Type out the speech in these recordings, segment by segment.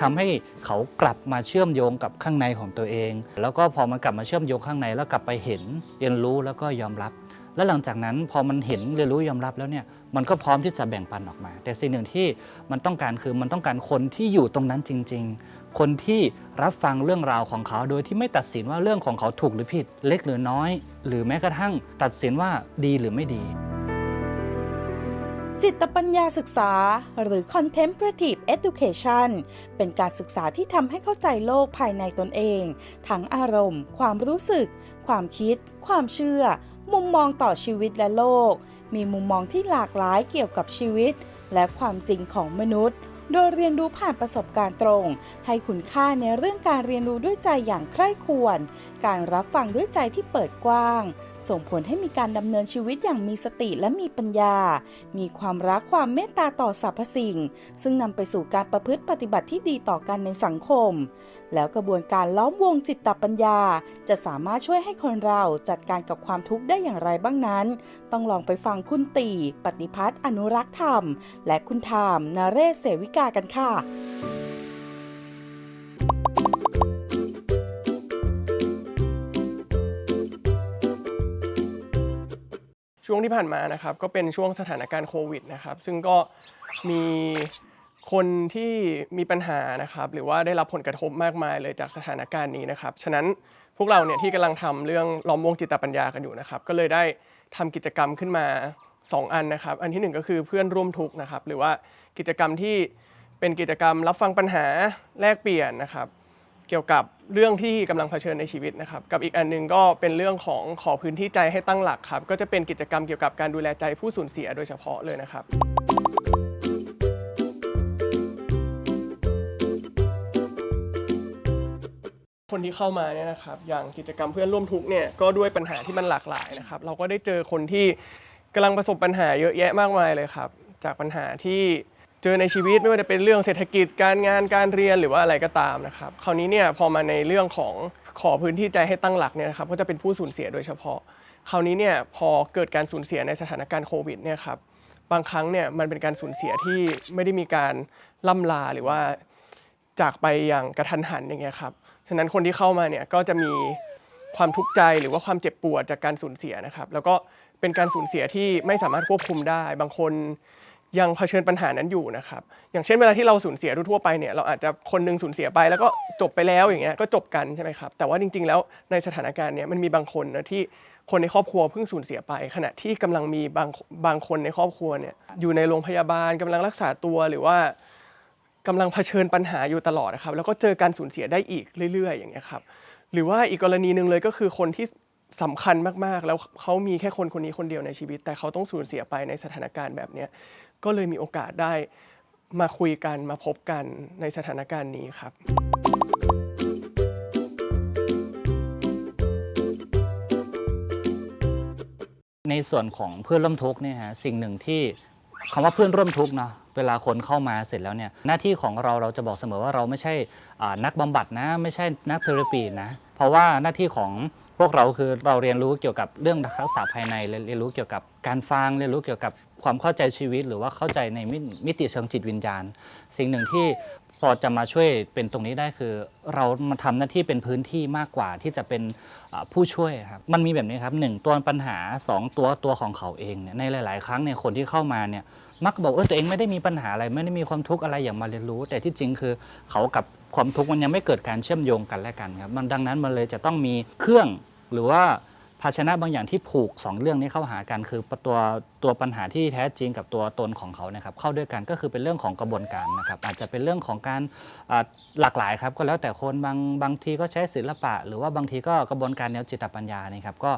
ทำให้เขากลับมาเชื่อมโยงกับข้างในของตัวเอง แล้วก็พอมันกลับมาเชื่อมโยงข้างในแล้วกลับไปเห็นเรียนรู้แล้วก็ยอมรับ แล้วหลังจากนั้นพอมันเห็นเรียนรู้ยอมรับแล้วเนี่ยมันก็พร้อมที่จะแบ่งปันออกมา แต่สิ่งหนึ่งที่มันต้องการคือมันต้องการคนที่อยู่ตรงนั้นจริง ๆ คนที่รับฟังเรื่องราวของเขาโดยที่ไม่ตัดสินว่าเรื่องของเขาถูกหรือผิด เล็กหรือน้อย หรือแม้กระทั่งตัดสินว่าดีหรือไม่ดี จิตปัญญาศึกษา หรือ contemplative education เป็นการศึกษาที่ทำให้เข้าใจโลกภายในตนเอง ทั้งอารมณ์ ความรู้สึก ความคิด ความเชื่อ มุมมองต่อชีวิตและโลก มีมุมมองที่หลากหลายเกี่ยวกับชีวิต และความจริงของมนุษย์ โดยเรียนรู้ผ่านประสบการณ์ตรง ให้คุณค่าในเรื่องการเรียนรู้ด้วยใจอย่างใคร่ควร การรับฟังด้วยใจที่เปิดกว้าง ส่งผลให้มีการดำเนินชีวิตอย่างมีสติและมีปัญญา มีความรักความเมตตาต่อสรรพสิ่ง ซึ่งนำไปสู่การประพฤติปฏิบัติที่ดีต่อกันในสังคม แล้วกระบวนการล้อมวงจิตตปัญญา จะสามารถช่วยให้คนเราจัดการกับความทุกข์ได้อย่างไรบ้างนั้น ต้องลองไปฟังคุณตี ปฏิพัฒน์อนุรักษ์ธรรม และคุณธามนาเรศเสวิกากันค่ะ ช่วงที่ผ่านมานะครับก็เป็นช่วงสถานการณ์โควิดนะครับซึ่งก็มีคนที่มีปัญหานะครับหรือว่าได้รับผลกระทบมากมายเลยจากสถานการณ์นี้นะครับ ฉะนั้นพวกเราเนี่ยที่กำลังทำเรื่องล้อมวงจิตปัญญากันอยู่นะครับ ก็เลยได้ทำกิจกรรมขึ้นมา 2 อันนะครับ อันที่หนึ่งก็คือเพื่อนร่วมทุกข์นะครับ หรือว่ากิจกรรมที่เป็นกิจกรรมรับฟังปัญหาแลกเปลี่ยนนะครับ เกี่ยวกับเรื่องที่กำลังเผชิญในชีวิตนะครับ กับอีกอันหนึงก็เป็นเรื่องของขอพื้นที่ใจให้ตั้งหลักครับ ก็จะเป็นกิจกรรมเกี่ยวกับการดูแลใจผู้สูญเสียโดยเฉพาะเลยนะครับคนที่เข้ามาเนี่ยนะครับอย่างกิจกรรมเพื่อนร่วมทุกเนี่ยก็ด้วยปัญหาที่มันหลากหลายนะครับ เราก็ได้เจอคนที่กำลังประสบปัญหาเยอะแยะมากมายเลยครับ จากปัญหาที่ เจอในชีวิตไม่ว่าจะเป็นเรื่องเศรษฐกิจการงานการเรียนหรือว่าอะไรก็ตามนะครับคราวนี้เนี่ยพอมาในเรื่องของขอพื้นที่ใจให้ตั้งหลักเนี่ยนะครับก็จะเป็นผู้สูญเสียโดยเฉพาะ คราวนี้เนี่ยพอเกิดการสูญเสียในสถานการณ์โควิดเนี่ยครับบางครั้งเนี่ยมันเป็นการสูญเสียที่ไม่ได้มีการล่ำลาหรือว่าจากไปอย่างกระทันหันอย่างเงี้ยครับฉะนั้นคนที่เข้ามาเนี่ยก็จะมีความทุกข์ใจหรือว่าความเจ็บปวดจากการสูญเสียนะครับ แล้วก็เป็นการสูญเสียที่ไม่สามารถควบคุมได้ บางคน ยังเผชิญปัญหานั้นอยู่นะครับ อย่างเช่นเวลาที่เราสูญเสียทั่วไปเนี่ยเราอาจจะคนหนึงสูญเสียไปแล้วก็จบไปแล้วอย่างเงี้ยก็จบกันใช่ไหมครับ แต่ว่าจริง ๆ แล้วในสถานการณ์เนี้ยมันมีบางคนนะที่คนในครอบครัวเพิ่งสูญเสียไป ขณะที่กำลังมีบางบางคนในครอบครัวเนี่ยอยู่ในโรงพยาบาลกำลังรักษาตัวหรือว่ากำลังเผชิญปัญหาอยู่ตลอดนะครับ แล้วก็เจอการสูญเสียได้อีกเรื่อย ๆ อย่างเงี้ยครับหรือว่าอีกกรณีหนึ่งเลยก็คือคนที่ สำคัญมากๆ แล้วเขามีแค่คนคนนี้คนเดียวในชีวิต แต่เขาต้องสูญเสียไปในสถานการณ์แบบนี้ก็เลยมีโอกาสได้มาคุยกันมาพบกันในสถานการณ์นี้ครับ ในส่วนของเพื่อนร่วมทุกข์เนี่ยฮะสิ่งหนึ่งที่คำว่าเพื่อนร่วมทุกข์เนาะเวลาคนเข้ามาเสร็จแล้วเนี่ยหน้าที่ของเราเราจะบอกเสมอว่าเราไม่ใช่นักบำบัดนะ ไม่ใช่นักเทอราปีนะ เพราะว่าหน้าที่ของ พวกเราคือเราเรียนรู้เกี่ยวกับเรื่องทักษะภายในเรียนรู้เกี่ยวกับการฟังเรียนรู้เกี่ยวกับความเข้าใจชีวิต หรือว่าเข้าใจในมิติเชิงจิตวิญญาณ สิ่งหนึ่งที่พอจะมาช่วยเป็นตรงนี้ได้คือ เรามาทำหน้าที่เป็นพื้นที่มากกว่าที่จะเป็นผู้ช่วยครับมันมีแบบนี้ครับหนึ่งตัวปัญหาสองตัวตัวของเขาเองเนี่ยในหลาย ๆ ครั้งเนี่ยคนที่เข้ามาเนี่ยมักบอกเออตัวเองไม่ได้มีปัญหาอะไรไม่ได้มีความทุกข์อะไรอย่างมาเรียนรู้ แต่ที่จริงคือเขากับ ความทุกข์มันยังไม่เกิดการเชื่อมโยงกันและกันครับมันดังนั้นมันเลยจะต้องมีเครื่องหรือว่าภาชนะบางอย่างที่ผูกสองเรื่องนี้เข้าหากันคือตัวตัวปัญหาที่แท้จริงกับตัวตนของเขานะครับเข้าด้วยกันก็คือเป็นเรื่องของกระบวนการนะครับอาจจะเป็นเรื่องของการหลากหลายครับก็แล้วแต่คนบางบางทีก็ใช้ศิลปะ หรือว่าบางทีก็กระบวนการแนวจิตปัญญานี่ครับก็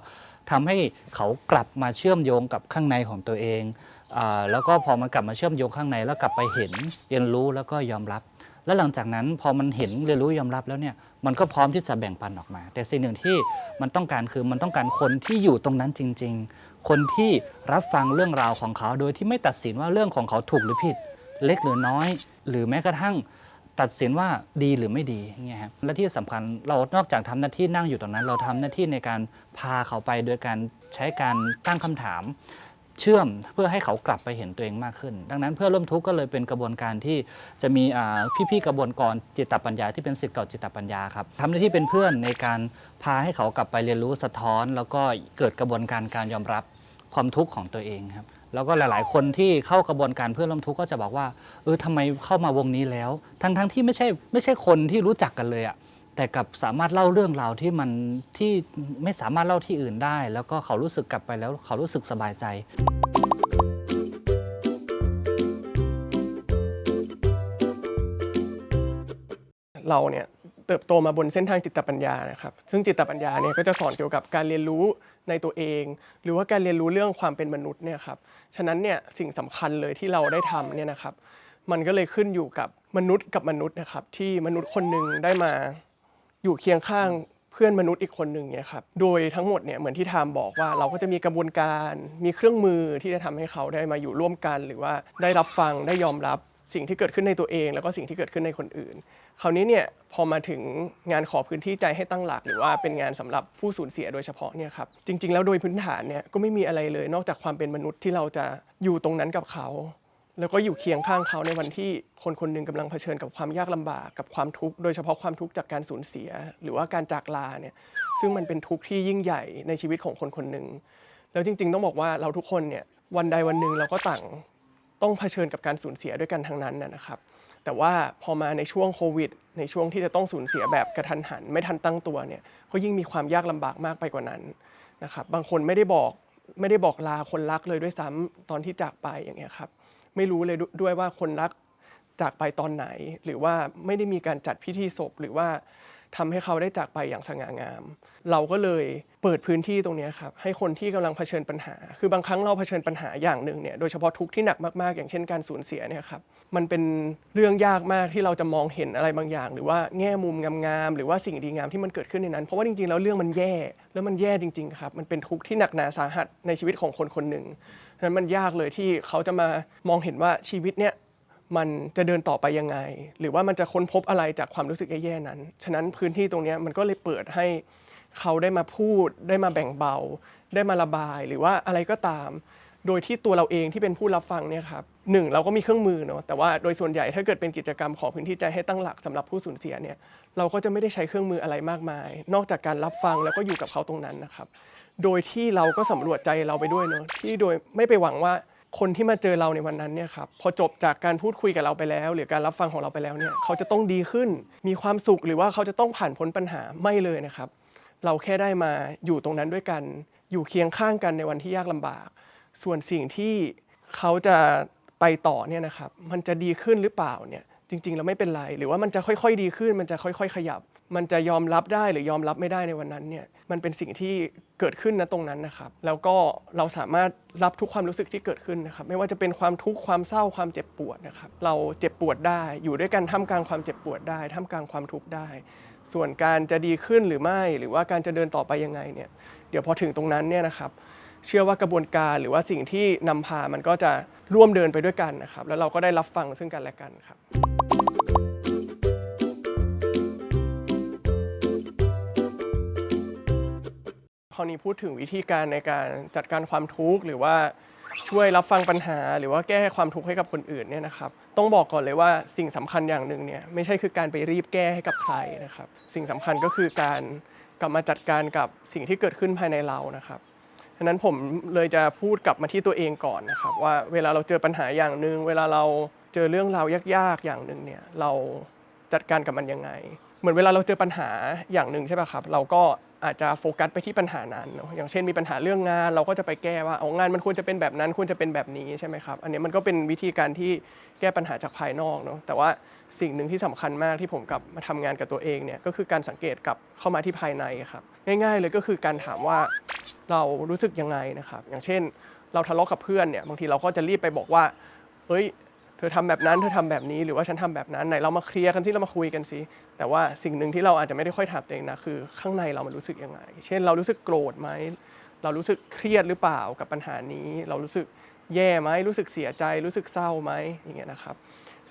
ทำให้เขากลับมาเชื่อมโยงกับข้างในของตัวเองอแล้วก็พอมันกลับมาเชื่อมโยงข้างในแล้วกลับไปเห็นเรียนรู้แล้วก็ยอมรับ แล้วหลังจากนั้นพอมันเห็นเรียนรู้ยอมรับแล้วเนี่ยมันก็พร้อมที่จะแบ่งปันออกมา แต่สิ่งหนึ่งที่มันต้องการคือมันต้องการคนที่อยู่ตรงนั้นจริง ๆ คนที่รับฟังเรื่องราวของเขาโดยที่ไม่ตัดสินว่าเรื่องของเขาถูกหรือผิด เล็กหรือน้อย หรือแม้กระทั่งตัดสินว่าดีหรือไม่ดีเงี้ยครับและที่สำคัญเรานอกจากทำหน้าที่นั่งอยู่ตรงนั้น เราทำหน้าที่ในการพาเขาไปโดยการใช้การตั้งคำถาม เชื่อมเพื่อให้เขากลับไปเห็นตัวเองมากขึ้น ดังนั้นเพื่อร่วมทุกข์ก็เลยเป็นกระบวนการที่จะมีพี่ๆกระบวนกรจิตปัญญาที่เป็นสิทธิ์เก่าจิตปัญญาครับทำหน้าที่เป็นเพื่อนในการพาให้เขากลับไปเรียนรู้สะท้อน แล้วก็เกิดกระบวนการการยอมรับความทุกข์ของตัวเองครับแล้วก็หลาย ๆ คนที่เข้ากระบวนการเพื่อนร่วมทุกข์ก็จะบอกว่าเออทำไมเข้ามาวงนี้แล้ว ทั้งๆที่ไม่ใช่ไม่ใช่คนที่รู้จักกันเลยอะ แต่กลับสามารถเล่าเรื่องราวที่มันที่ไม่สามารถเล่าที่อื่นได้ แล้วก็เขารู้สึกกลับไปแล้วเขารู้สึกสบายใจ เราเนี่ยเติบโตมาบนเส้นทางจิตปัญญานะครับ ซึ่งจิตปัญญาเนี่ยก็จะสอนเกี่ยวกับการเรียนรู้ในตัวเอง หรือว่าการเรียนรู้เรื่องความเป็นมนุษย์เนี่ยครับ ฉะนั้นเนี่ยสิ่งสำคัญเลยที่เราได้ทำเนี่ยนะครับ มันก็เลยขึ้นอยู่กับมนุษย์กับมนุษย์นะครับที่มนุษย์คนหนึ่งได้มา อยู่เคียงข้างเพื่อนมนุษย์อีกคนหนึ่งเนี่ยครับโดยทั้งหมดเนี่ยเหมือนที่ทามบอกว่าเราก็จะมีกระบวนการมีเครื่องมือที่จะทำให้เขาได้มาอยู่ร่วมกัน หรือว่าได้รับฟังได้ยอมรับสิ่งที่เกิดขึ้นในตัวเอง แล้วก็สิ่งที่เกิดขึ้นในคนอื่น คราวนี้เนี่ยพอมาถึงงานขอพื้นที่ใจให้ตั้งหลัก หรือว่าเป็นงานสำหรับผู้สูญเสียโดยเฉพาะเนี่ยครับจริง ๆ แล้วโดยพื้นฐานเนี่ยก็ไม่มีอะไรเลย นอกจากความเป็นมนุษย์ที่เราจะอยู่ตรงนั้นกับเขา แล้วก็อยู่เคียงข้างเขาในวันที่คนคนหนึ่งกำลังเผชิญกับความยากลำบากกับความทุกข์โดยเฉพาะความทุกข์จากการสูญเสีย หรือว่าการจากลาเนี่ยซึ่งมันเป็นทุกข์ที่ยิ่งใหญ่ในชีวิตของคนคนหนึ่งแล้วจริง ๆ ต้องบอกว่าเราทุกคนเนี่ยวันใดวันหนึ่งเราก็ต่างต้องเผชิญกับการสูญเสียด้วยกันทั้งนั้นนะครับ แต่ว่าพอมาในช่วงโควิด ในช่วงที่จะต้องสูญเสียแบบกระทันหัน ไม่ทันตั้งตัวเนี่ยก็ยิ่งมีความยากลำบากมากไปกว่านั้นนะครับบางคนไม่ได้บอกไม่ได้บอกลาคนรักเลยด้วยซ้ำตอนที่จากไปอย่างเงี้ยครับ ไม่รู้เลยด้วยว่าคนรักจากไปตอนไหน หรือว่าไม่ได้มีการจัดพิธีศพหรือว่าทำให้เขาได้จากไปอย่างสง่างาม เราก็เลยเปิดพื้นที่ตรงนี้ครับให้คนที่กำลังเผชิญปัญหา คือบางครั้งเราเผชิญปัญหาอย่างหนึ่งเนี่ยโดยเฉพาะทุกข์ที่หนักมากๆ อย่างเช่นการสูญเสียเนี่ยครับมันเป็นเรื่องยากมากที่เราจะมองเห็นอะไรบางอย่าง หรือว่าแง่มุมงามๆหรือว่าสิ่งดีงามที่มันเกิดขึ้นในนั้น เพราะว่าจริงๆแล้วเรื่องมันแย่แล้วมันแย่จริง ๆ ครับ มันเป็นทุกข์ที่หนักหนาสาหัสในชีวิตของคนคนหนึ่ง ฉะนั้นมันยากเลยที่เขาจะมามองเห็นว่าชีวิตเนี่ยมันจะเดินต่อไปยังไง หรือว่ามันจะค้นพบอะไรจากความรู้สึกแย่ๆนั้น ฉะนั้นพื้นที่ตรงนี้มันก็เลยเปิดให้เขาได้มาพูด ได้มาแบ่งเบา ได้มาระบาย หรือว่าอะไรก็ตาม โดยที่ตัวเราเองที่เป็นผู้รับฟังเนี่ยครับหนึ่งเราก็มีเครื่องมือเนาะแต่ว่าโดยส่วนใหญ่ถ้าเกิดเป็นกิจกรรมของพื้นที่ใจให้ตั้งหลักสำหรับผู้สูญเสียเนี่ยเราก็จะไม่ได้ใช้เครื่องมืออะไรมากมาย นอกจากการรับฟังแล้วก็อยู่กับเขาตรงนั้นนะครับ โดยที่เราก็สำรวจใจเราไปด้วยเนาะที่โดยไม่ไปหวังว่าคนที่มาเจอเราในวันนั้นเนี่ยครับพอจบจากการพูดคุยกับเราไปแล้ว หรือการรับฟังของเราไปแล้วเนี่ยเขาจะต้องดีขึ้น มีความสุขหรือว่าเขาจะต้องผ่านพ้นปัญหาไม่เลยนะครับ เราแค่ได้มาอยู่ตรงนั้นด้วยกัน อยู่เคียงข้างกันในวันที่ยากลำบาก ส่วนสิ่งที่เขาจะไปต่อเนี่ยนะครับ มันจะดีขึ้นหรือเปล่าเนี่ย จริง ๆ แล้วไม่เป็นไร หรือว่ามันจะค่อยๆ ดีขึ้น มันจะค่อย ๆ ขยับ มันจะยอมรับได้หรือยอมรับไม่ได้ในวันนั้นเนี่ยมันเป็นสิ่งที่เกิดขึ้นนะตรงนั้นนะครับ แล้วก็เราสามารถรับทุกความรู้สึกที่เกิดขึ้นนะครับ ไม่ว่าจะเป็นความทุกข์ความเศร้าความเจ็บปวดนะครับเราเจ็บปวดได้อยู่ด้วยกันท่ามกลางความเจ็บปวดได้ท่ามกลางความทุกข์ได้ ส่วนการจะดีขึ้นหรือไม่หรือว่าการจะเดินต่อไปยังไงเนี่ยเดี๋ยวพอถึงตรงนั้นเนี่ยนะครับ เชื่อว่ากระบวนการหรือว่าสิ่งที่นำพามันก็จะร่วมเดินไปด้วยกันนะครับ แล้วเราก็ได้รับฟังซึ่งกันและกันครับคราวนี้พูดถึงวิธีการในการจัดการความทุกข์หรือว่าช่วยรับฟังปัญหา หรือว่าแก้ความทุกข์ให้กับคนอื่นเนี่ยนะครับ ต้องบอกก่อนเลยว่าสิ่งสำคัญอย่างหนึ่งเนี่ยไม่ใช่คือการไปรีบแก้ให้กับใครนะครับ สิ่งสำคัญก็คือการกลับมาจัดการกับสิ่งที่เกิดขึ้นภายในเรานะครับ ฉะนั้นผมเลยจะพูดกลับมาที่ตัวเองก่อนนะครับ ว่าเวลาเราเจอปัญหาอย่างหนึ่งเวลาเราเจอเรื่องราวยากๆอย่างหนึ่งเนี่ยเราจัดการกับมันยังไง เหมือนเวลาเราเจอปัญหาอย่างหนึ่งใช่ป่ะครับ เราก็อาจจะโฟกัสไปที่ปัญหานั้นเนอะอย่างเช่นมีปัญหาเรื่องงาน เราก็จะไปแก้ว่าเอางานมันควรจะเป็นแบบนั้นควรจะเป็นแบบนี้ใช่ไหมครับ อันนี้มันก็เป็นวิธีการที่แก้ปัญหาจากภายนอกเนาะแต่ว่าสิ่งหนึ่งที่สำคัญมากที่ผมกลับมาทำงานกับตัวเองเนี่ยก็คือการสังเกตกลับเข้ามาที่ภายในครับ ง่าย ๆ เลยก็คือการถามว่าเรารู้สึกยังไงนะครับ อย่างเช่น เราทะเลาะกับเพื่อนเนี่ยบางทีเราก็จะรีบไปบอกว่าเฮ้ย เธอทำแบบนั้น เธอทำแบบนี้หรือว่าฉันทำแบบนั้นไหนเรามาเคลียร์กันที่เรามาคุยกันสิแต่ว่าสิ่งหนึ่งที่เราอาจจะไม่ได้ค่อยถามตัวเองนะคือ ข้างในเรามันรู้สึกยังไง เช่น เรารู้สึกโกรธไหมเรารู้สึกเครียดหรือเปล่ากับปัญหานี้ เรารู้สึกแย่ไหมรู้สึกเสียใจ รู้สึกเศร้าไหมอย่างเงี้ยนะครับ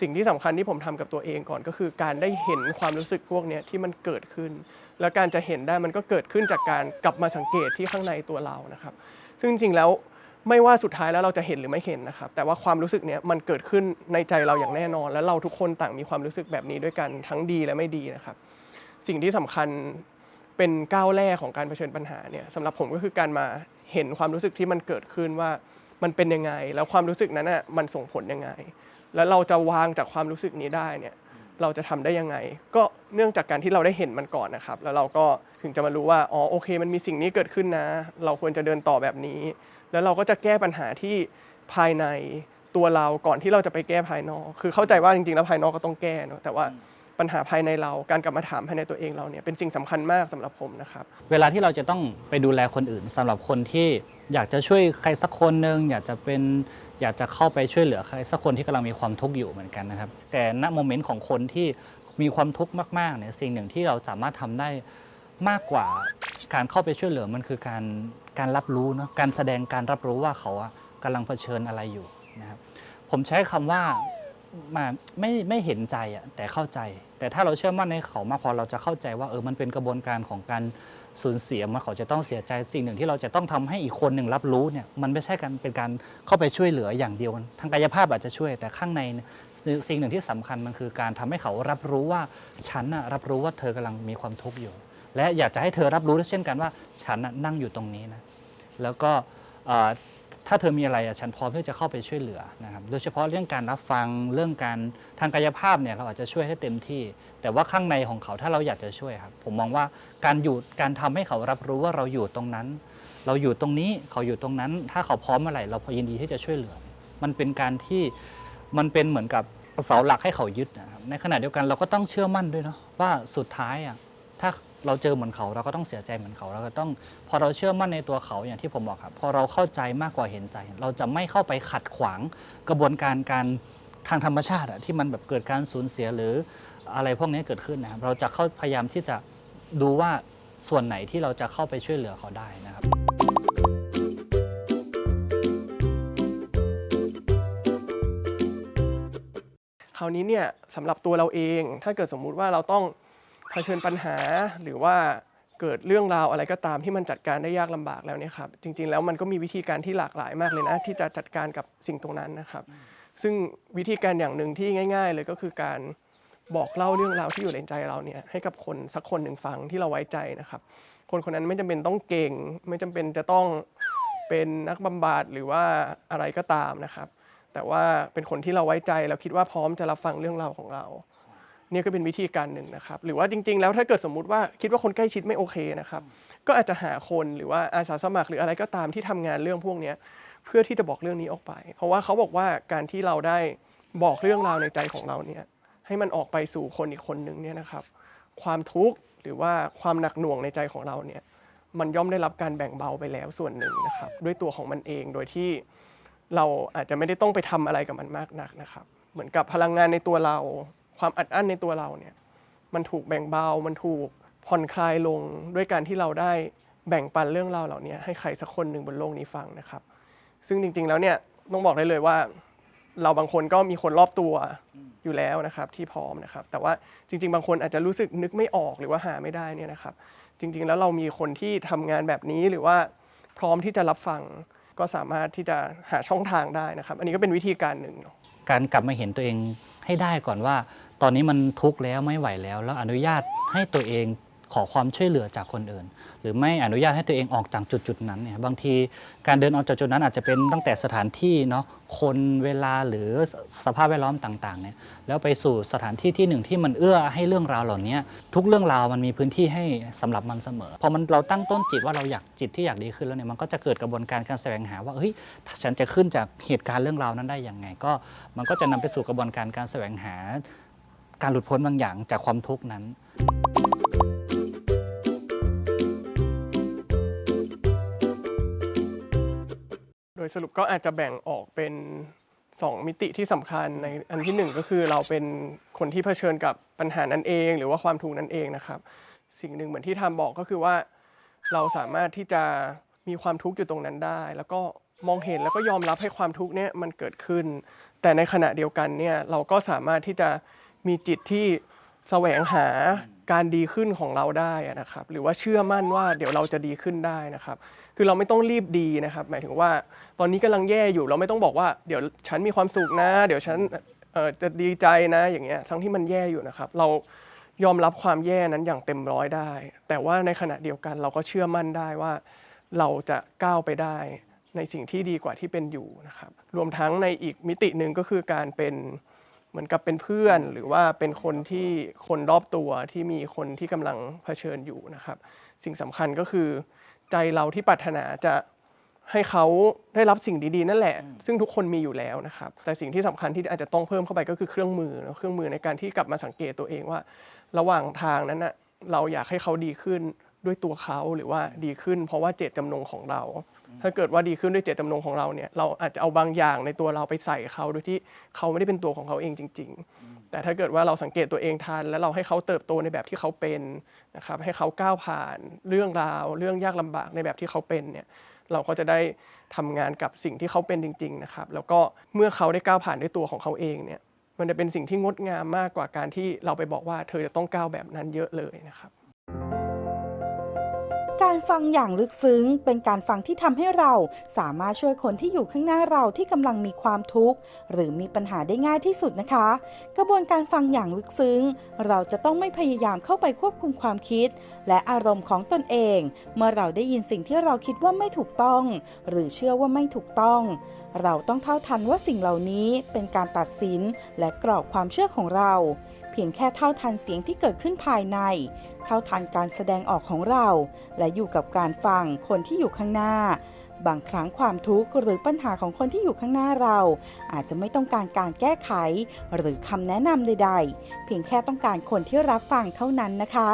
สิ่งที่สำคัญที่ผมทำกับตัวเองก่อนก็คือ การได้เห็นความรู้สึกพวกนี้ที่มันเกิดขึ้น แล้วการจะเห็นได้มันก็เกิดขึ้นจากการกลับมาสังเกตที่ข้างในตัวเรานะครับ ซึ่งจริงๆแล้วไม่ว่าสุดท้ายแล้วเราจะเห็นหรือไม่เห็นนะครับ แต่ว่าความรู้สึกเนี้ยมันเกิดขึ้นในใจเราอย่างแน่นอน แล้วเราทุกคนต่างมีความรู้สึกแบบนี้ด้วยกันทั้งดีและไม่ดีนะครับ สิ่งที่สำคัญเป็นก้าวแรกของการเผชิญปัญหาเนี่ยสำหรับผมก็คือการมาเห็นความรู้สึกที่มันเกิดขึ้นว่า มันเป็นยังไง แล้วความรู้สึกนั้นน่ะมันส่งผลยังไง แล้วเราจะวางจากความรู้สึกนี้ได้เนี่ยเราจะทำได้ยังไง ก็เนื่องจากการที่เราได้เห็นมันก่อนนะครับ แล้วเราก็ถึงจะมารู้ว่าอ๋อโอเค มันมีสิ่งนี้เกิดขึ้นนะ เราควรจะเดินต่อแบบนี้ แล้วเราก็จะแก้ปัญหาที่ภายในตัวเราก่อนที่เราจะไปแก้ภายนอก คือเข้าใจว่าจริงๆแล้วภายนอกก็ต้องแก้เนอะแต่ว่าปัญหาภายในเราการกลับมาถามภายในตัวเองเราเนี่ยเป็นสิ่งสำคัญมากสำหรับผมนะครับ เวลาที่เราจะต้องไปดูแลคนอื่นสำหรับคนที่ อยากจะช่วยใครสักคนหนึ่งอยากจะเป็นอยากจะเข้าไปช่วยเหลือใครสักคนที่กำลังมีความทุกข์อยู่เหมือนกันนะครับ แต่ณโมเมนต์ของคนที่มีความทุกข์มากๆเนี่ยสิ่งหนึ่งที่เราสามารถทำได้มากกว่าการเข้าไปช่วยเหลือมันคือการการรับรู้เนาะการแสดงการรับรู้ว่าเขาอะกำลังเผชิญอะไรอยู่นะครับผมใช้คำว่ามาไม่ไม่เห็นใจอะแต่เข้าใจ แต่ถ้าเราเชื่อมั่นในเขามากพอเราจะเข้าใจว่าเออมันเป็นกระบวนการของการ สูญเสียมาเขาจะต้องเสียใจสิ่งหนึ่งที่เราจะต้องทำให้อีกคนหนึ่งรับรู้เนี่ยมันไม่ใช่การเป็นการเข้าไปช่วยเหลืออย่างเดียวทางกายภาพอาจจะช่วย แต่ข้างในสิ่งหนึ่งที่สำคัญมันคือการทำให้เขารับรู้ว่าฉันน่ะรับรู้ว่าเธอกำลังมีความทุกข์อยู่ และอยากจะให้เธอรับรู้ด้วยเช่นกันว่าฉันนั่งอยู่ตรงนี้นะแล้วก็ ถ้าเธอมีอะไรฉันพร้อมที่จะเข้าไปช่วยเหลือนะครับ โดยเฉพาะเรื่องการรับฟังเรื่องการทางกายภาพเนี่ยเราอาจจะช่วยให้เต็มที่ แต่ว่าข้างในของเขาถ้าเราอยากจะช่วยครับ ผมมองว่าการอยู่การทำให้เขารับรู้ว่าเราอยู่ตรงนั้น เราอยู่ตรงนี้เขาอยู่ตรงนั้น ถ้าเขาพร้อมเมื่อไหร่เราพอยินดีที่จะช่วยเหลือ มันเป็นการที่มันเป็นเหมือนกับเสาหลักให้เขายึดนะครับในขณะเดียวกันเราก็ต้องเชื่อมั่นด้วยเนาะว่าสุดท้ายอะ ถ้าเราเจอเหมือนเขาเราก็ต้องเสียใจเหมือนเขาเราก็ต้อง พอเราเชื่อมั่นในตัวเขาอย่างที่ผมบอกครับ พอเราเข้าใจมากกว่าเห็นใจ เราจะไม่เข้าไปขัดขวางกระบวนการการทางธรรมชาติที่มันแบบเกิดการสูญเสียหรืออะไรพวกนี้เกิดขึ้นนะครับ เราจะเข้าพยายามที่จะดูว่าส่วนไหนที่เราจะเข้าไปช่วยเหลือเขาได้นะครับคราวนี้เนี่ยสำหรับตัวเราเองถ้าเกิดสมมุติว่าเราต้อง เผชิญปัญหาหรือว่าเกิดเรื่องราวอะไรก็ตามที่มันจัดการได้ยากลำบากแล้วเนี่ยครับจริงๆแล้วมันก็มีวิธีการที่หลากหลายมากเลยนะที่จะจัดการกับสิ่งตรงนั้นนะครับ ซึ่งวิธีการอย่างหนึ่งที่ง่าย ๆ เลยก็คือการบอกเล่าเรื่องราวที่อยู่ในใจเราเนี่ยให้กับคนสักคนหนึ่งฟังที่เราไว้ใจนะครับ คนคนนั้นไม่จำเป็นต้องเก่ง ไม่จำเป็นจะต้องเป็นนักบำบัดหรือว่าอะไรก็ตามนะครับ แต่ว่าเป็นคนที่เราไว้ใจแล้วคิดว่าพร้อมจะรับฟังเรื่องราวของเรา เนี่ยก็เป็นวิธีการหนึ่งนะครับ หรือว่าจริง ๆ แล้วถ้าเกิดสมมุติว่าคิดว่าคนใกล้ชิดไม่โอเคนะครับ ก็อาจจะหาคนหรือว่าอาสาสมัครหรืออะไรก็ตามที่ทำงานเรื่องพวกนี้เพื่อที่จะบอกเรื่องนี้ออกไป เพราะว่าเขาบอกว่าการที่เราได้บอกเรื่องราวในใจของเราเนี่ยให้มันออกไปสู่คนอีกคนหนึ่งเนี่ยนะครับ ความทุกข์หรือว่าความหนักหน่วงในใจของเราเนี่ยมันย่อมได้รับการแบ่งเบาไปแล้วส่วนหนึ่งนะครับ ด้วยตัวของมันเองโดยที่เราอาจจะไม่ได้ต้องไปทำอะไรกับมันมากนักนะครับ เหมือนกับพลังงานในตัวเรา ความอัดอั้นในตัวเราเนี่ยมันถูกแบ่งเบา มันถูกผ่อนคลายลงด้วยการที่เราได้แบ่งปันเรื่องราวเหล่านี้ให้ใครสักคนหนึ่งบนโลกนี้ฟังนะครับ ซึ่งจริง ๆ แล้วเนี่ยต้องบอกได้เลยว่า เราบางคนก็มีคนรอบตัวอยู่แล้วนะครับที่พร้อมนะครับ แต่ว่าจริง ๆ บางคนอาจจะรู้สึกนึกไม่ออกหรือว่าหาไม่ได้เนี่ยนะครับ จริง ๆ แล้วเรามีคนที่ทำงานแบบนี้หรือว่าพร้อมที่จะรับฟังก็สามารถที่จะหาช่องทางได้นะครับ อันนี้ก็เป็นวิธีการหนึ่งเนาะการกลับมาเห็นตัวเองให้ได้ก่อนว่า ตอนนี้มันทุกข์แล้วไม่ไหวแล้ว แล้วอนุญาตให้ตัวเองขอความช่วยเหลือจากคนอื่น หรือไม่อนุญาตให้ตัวเองออกจากจุดจุดนั้นเนี่ยบางทีการเดินออกจากจุดนั้นอาจจะเป็นตั้งแต่สถานที่เนาะคนเวลาหรือสภาพแวดล้อมต่างๆเนี่ยแล้วไปสู่สถานที่ที่หนึ่งที่มันเอื้อให้เรื่องราวเหล่านี้ทุกเรื่องราวมันมีพื้นที่ให้สำหรับมันเสมอพอมันเราตั้งต้นจิตว่าเราอยากจิตที่อยากดีขึ้นแล้วเนี่ยมันก็จะเกิดกระบวนการการแสวงหาว่าเฮ้ยถ้าฉันจะขึ้นจากเหตุการณ์เรื่องราวนั้นได้ยังไง ก็มันก็จะนำไปสู่กระบวนการการแสวงหา การหลุดพ้นบางอย่างจากความทุกข์นั้น โดยสรุปก็อาจจะแบ่งออกเป็น 2 มิติที่สำคัญในอันที่หนึ่งก็คือเราเป็นคนที่เผชิญกับปัญหานั้นเอง หรือว่าความทุกข์นั้นเองนะครับ สิ่งหนึ่งเหมือนที่ทำบอกก็คือว่า เราสามารถที่จะมีความทุกข์อยู่ตรงนั้นได้ แล้วก็มองเห็นแล้วก็ยอมรับให้ความทุกข์เนี่ยมันเกิดขึ้น แต่ในขณะเดียวกันเนี่ยเราก็สามารถที่จะ มีจิตที่แสวงหาการดีขึ้นของเราได้นะครับ หรือว่าเชื่อมั่นว่าเดี๋ยวเราจะดีขึ้นได้นะครับ คือเราไม่ต้องรีบดีนะครับ หมายถึงว่าตอนนี้กำลังแย่อยู่เราไม่ต้องบอกว่าเดี๋ยวฉันมีความสุขนะ เดี๋ยวฉันจะดีใจนะอย่างเงี้ยทั้งที่มันแย่อยู่นะครับ เรายอมรับความแย่นั้นอย่างเต็มร้อยได้ แต่ว่าในขณะเดียวกันเราก็เชื่อมั่นได้ว่า เราจะก้าวไปได้ในสิ่งที่ดีกว่าที่เป็นอยู่นะครับ รวมทั้งในอีกมิติหนึ่งก็คือการเป็น เหมือนกับเป็นเพื่อนหรือว่าเป็นคนที่คนรอบตัวที่มีคนที่กำลังเผชิญอยู่นะครับ สิ่งสำคัญก็คือ ใจเราที่ปรารถนาจะให้เขาได้รับสิ่งดีๆ นั่นแหละ ซึ่งทุกคนมีอยู่แล้วนะครับ แต่สิ่งที่สำคัญที่อาจจะต้องเพิ่มเข้าไปก็คือเครื่องมือเนอะเครื่องมือในการที่กลับมาสังเกตตัวเองว่า ระหว่างทางนั้นนะเราอยากให้เขาดีขึ้น ด้วยตัวเขาหรือว่าดีขึ้น เพราะว่าเจตจำนงของเรา ถ้าเกิดว่าดีขึ้นด้วยเจตจำนงของเราเนี่ยเราอาจจะเอาบางอย่างในตัวเราไปใส่เขาโดยที่เขาไม่ได้เป็นตัวของเขาเองจริง ๆ แต่ถ้าเกิดว่าเราสังเกตตัวเองทันแล้วเราให้เขาเติบโตในแบบที่เขาเป็นนะครับให้เขาก้าวผ่านเรื่องราว เรื่องยากลำบากในแบบที่เขาเป็นเนี่ยเราก็จะได้ทำงานกับสิ่งที่เขาเป็นจริง ๆ นะครับ แล้วก็เมื่อเขาได้ก้าวผ่านด้วยตัวของเขาเองเนี่ยมันจะเป็นสิ่งที่งดงามมากกว่าการที่เราไปบอกว่าเธอจะต้องก้าวแบบนั้นเยอะเลยนะครับการ ฟังอย่างลึกซึ้ง เป็นการฟังที่ทำให้เราสามารถช่วยคนที่อยู่ข้างหน้าเราที่กำลังมีความทุกข์หรือมีปัญหาได้ง่ายที่สุดนะคะ กระบวนการฟังอย่างลึกซึ้ง เราจะต้องไม่พยายามเข้าไปควบคุมความคิด และอารมณ์ของตนเอง เมื่อเราได้ยินสิ่งที่เราคิดว่าไม่ถูกต้อง หรือเชื่อว่าไม่ถูกต้อง เราต้องเท่าทันว่าสิ่งเหล่านี้เป็นการตัดสินและกรอบความเชื่อของเรา พียงแค่เท่าทันเสียงที่เกิดขึ้นภายใน เท่าทันการแสดงออกของเรา และอยู่กับการฟังคนที่อยู่ข้างหน้า บางครั้งความทุกข์หรือปัญหาของคนที่อยู่ข้างหน้าเรา อาจจะไม่ต้องการการแก้ไข หรือคำแนะนำใด ๆ เพียงแค่ต้องการคนที่รับฟังเท่านั้นนะคะ